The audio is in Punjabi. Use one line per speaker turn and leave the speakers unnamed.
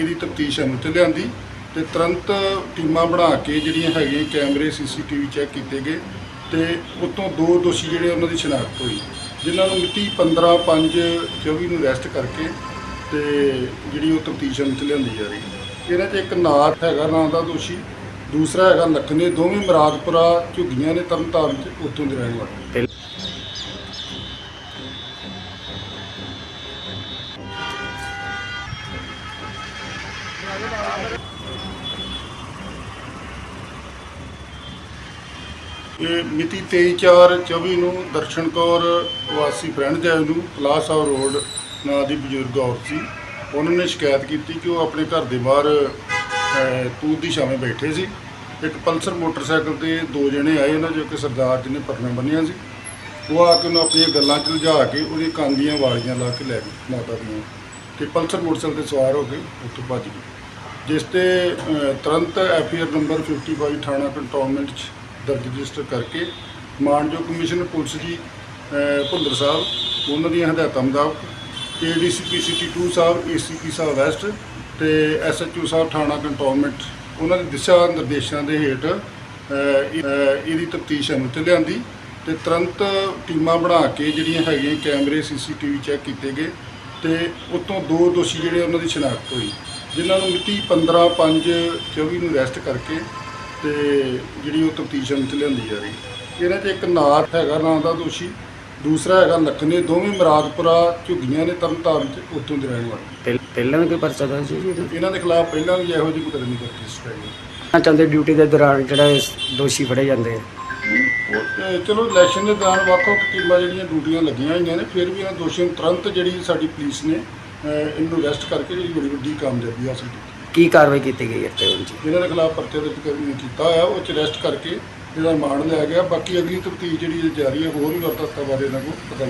ਇਹਦੀ ਤਫਤੀਸ਼ ਅਮਲ 'ਚ ਲਿਆਂਦੀ ਤੇ ਤੁਰੰਤ ਟੀਮਾਂ ਬਣਾ ਕੇ ਜਿਹੜੀਆਂ ਹੈਗੀਆਂ ਕੈਮਰੇ ਸੀਸੀਟੀਵੀ ਚੈੱਕ ਕੀਤੇ ਗਏ ਤੇ ਉਤੋਂ ਦੋ ਦੋਸ਼ੀ ਜਿਹੜੇ ਉਹਨਾਂ ਦੀ ਸ਼ਨਾਖਤ ਹੋਈ, ਜਿਨ੍ਹਾਂ ਨੂੰ ਮਿਤੀ 15 5 24 ਨੂੰ ਅਰੈਸਟ ਕਰਕੇ ਤੇ ਜਿਹੜੀ ਉਹ ਤਫਤੀਸ਼ ਅਮਲ 'ਚ ਲਿਆਂਦੀ ਜਾ ਰਹੀ ਹੈ। ਇਹਨਾਂ 'ਚ ਇੱਕ ਨਾਥ ਹੈਗਾ, ਨਾਂ ਦਾ ਦੋਸ਼ੀ, ਦੂਸਰਾ ਹੈਗਾ ਲਖਨੇ ਦੋਵੇਂ ਮਰਾਦਪੁਰਾ ਝੁੱਗੀਆਂ ਨੇ, ਤਰਨਤਾਰਨ 'ਚ ਉੱਥੋਂ ਦੇ ਰਹਿਣ ਵਾਲੇ। ਇਹ ਮਿਤੀ 23/4/24 ਨੂੰ ਦਰਸ਼ਨ ਕੌਰ ਵਾਸੀ ਫਰੈਂਡ ਜੈਵ ਨੂੰ ਪਲਾਸ ਆਵ ਰੋਡ ਨਾਂ ਦੀ ਬਜ਼ੁਰਗ ਔਰਤ ਸੀ। ਉਹਨਾਂ ਨੇ ਸ਼ਿਕਾਇਤ ਕੀਤੀ ਕਿ ਉਹ ਆਪਣੇ ਘਰ ਦੇ ਬਾਹਰ ਤੂਤ ਦੀ ਛਾਵੇਂ ਬੈਠੇ ਸੀ। ਇੱਕ ਪਲਸਰ ਮੋਟਰਸਾਈਕਲ ਤੇ ਦੋ ਜਣੇ ਆਏ, ਉਹਨਾਂ ਜੋ ਕਿ ਸਰਦਾਰ ਜੀ ਨੇ ਪਰਨਾ ਬੰਨਿਆ ਸੀ। ਉਹ ਆ ਕੇ ਉਹਨੂੰ ਆਪਣੀਆਂ ਗੱਲਾਂ 'ਚ ਉਲਝਾ ਕੇ ਉਹਦੀ ਕੰਨ ਦੀਆਂ ਵਾਲੀਆਂ ਲਾ ਕੇ ਲੈ ਗਏ, ਮਾਤਾ ਦੀਆਂ। ਤੇ ਪਲਸਰ ਮੋਟਰਸਾਈਕਲ ਤੇ ਸਵਾਰ ਹੋ ਕੇ ਉੱਥੋਂ ਭੱਜ ਗਏ। ਜਿਸ ਤੇ ਅਹ, ਤੁਰੰਤ ਐਫਆਈਆਰ ਨੰਬਰ 55 ਥਾਣਾ ਕੰਟੋਨਮੈਂਟ 'ਚ ਦਰਜ ਰਜਿਸਟਰ ਕਰਕੇ ਮਾਨਯੋਗ ਕਮਿਸ਼ਨ ਪੁਲਿਸ ਜੀ ਅਹ, ਭੁੱਲਰ ਸਾਹਿਬ ਉਹਨਾਂ ਦੀਆਂ ਹਦਾਇਤਾਂ ਮੁਤਾਬਕ ਏਡੀਸੀਪੀ ਸਿਟੀ 2 ਸਾਹਿਬ ਏਸੀਪੀ ਸਾਹਿਬ ਵੈਸਟ ਤੇ ਐਸਐਚਓ ਸਾਹਿਬ ਥਾਣਾ ਕੰਟੋਨਮੈਂਟ ਉਹਨਾਂ ਦੇ ਦਿਸ਼ਾ ਨਿਰਦੇਸ਼ਾਂ ਦੇ ਹੇਠ ਇਹਦੀ ਤਫਤੀਸ਼ ਅਮਲ 'ਤੇ ਲਿਆਂਦੀ ਤੇ ਤੁਰੰਤ ਟੀਮਾਂ ਬਣਾ ਕੇ ਜਿਹੜੀਆਂ ਹੈਗੀਆਂ ਕੈਮਰੇ ਸੀਸੀਟੀਵੀ ਚੈੱਕ ਕੀਤੇ ਗਏ ਤੇ ਉਤੋਂ ਦੋ ਦੋਸ਼ੀ ਜਿਹੜੇ ਉਹਨਾਂ ਦੀ ਸ਼ਨਾਖਤ ਹੋਈ। ਜਿਨ੍ਹਾਂ ਨੂੰ ਮਿਤੀ 15 5 24 ਨੂੰ ਅਰੈਸਟ ਕਰਕੇ ਤੇ ਜਿਹੜੀ ਉਹ ਤਫਤੀਸ਼ ਅਮਲ 'ਚ ਲਿਆਂਦੀ ਜਾ ਰਹੀ। ਇਹਨਾਂ 'ਚ ਇੱਕ ਨਾਥ ਹੈਗਾ ਨਾਂ ਦਾ ਦੋਸ਼ੀ। ਦੂਸਰਾ ਹੈਗਾ ਲਖਨੇ ਦੋਵੇਂ ਮਰਾਦਪੁਰਾ ਝੁੱਗੀਆਂ ਨੇ ਤਰਨਤਾਰਨ 'ਚ ਉੱਥੋਂ ਦੇ ਰਹਿਣ ਵਾਲੇ।
ਪਹਿ- ਪਹਿਲਾਂ ਵੀ ਕੋਈ ਪਰਚਾ ਦਰਜ ਸੀ?
ਇਹਨਾਂ ਦੇ ਖਿਲਾਫ ਪਹਿਲਾਂ ਵੀ ਇਹੋ ਜਿਹੀ ਮੁਕੱਦਮੇ ਦਰਜ ਹੈ
ਨਾ ਚਾਹੁੰਦੇ ਡਿਊਟੀ ਦੇ ਦੌਰਾਨ ਜਿਹੜਾ ਇਹ ਦੋਸ਼ੀ ਫੜੇ ਜਾਂਦੇ ਆ।
ਚਲੋ ਇਲੈਕਸ਼ਨ ਦੇ ਦੌਰਾਨ ਵੱਖ-ਵੱਖ ਟੀਮਾਂ ਜਿਹੜੀਆਂ ਡਿਊਟੀਆਂ ਲੱਗੀਆਂ ਹੋਈਆਂ ਨੇ ਫਿਰ ਵੀ ਇਹਨਾਂ ਦੋਸ਼ੀਆਂ ਨੂੰ ਤੁਰੰਤ ਜਿਹੜੀ ਸਾਡੀ ਪੁਲਿਸ ਨੇ ਇਹਨੂੰ ਅਰੈਸਟ ਕਰਕੇ ਜਿਹੜੀ ਬੜੀ ਵੱਡੀ ਕਾਮਯਾਬੀ ਹਾਸਲ ਕੀਤੀ।
ਕੀ ਕਾਰਵਾਈ ਕੀਤੀ ਗਈ ਹੈ ਤੇ ਜੀ?
ਜਿਨ੍ਹਾਂ ਦੇ ਖਿਲਾਫ ਪਰਚਾ ਦਰਜ ਕਰ- ਕੀਤਾ ਹੋਇਆ ਉਹ ਚ ਅਰੈਸਟ ਕਰਕੇ ਇਹਦਾ ਰਿਮਾਂਡ ਲਿਆ ਗਿਆ। ਬਾਕੀ ਅਗਲੀ ਤਫਤੀਸ਼ ਜਿਹੜੀ ਜਾਰੀ ਹੈ ਹੋਰ ਵੀ ਵਰਤਾਂ ਬਾਰੇ ਇਹਨਾਂ ਕੋਲ ਪਤਾ ਲੱਗ।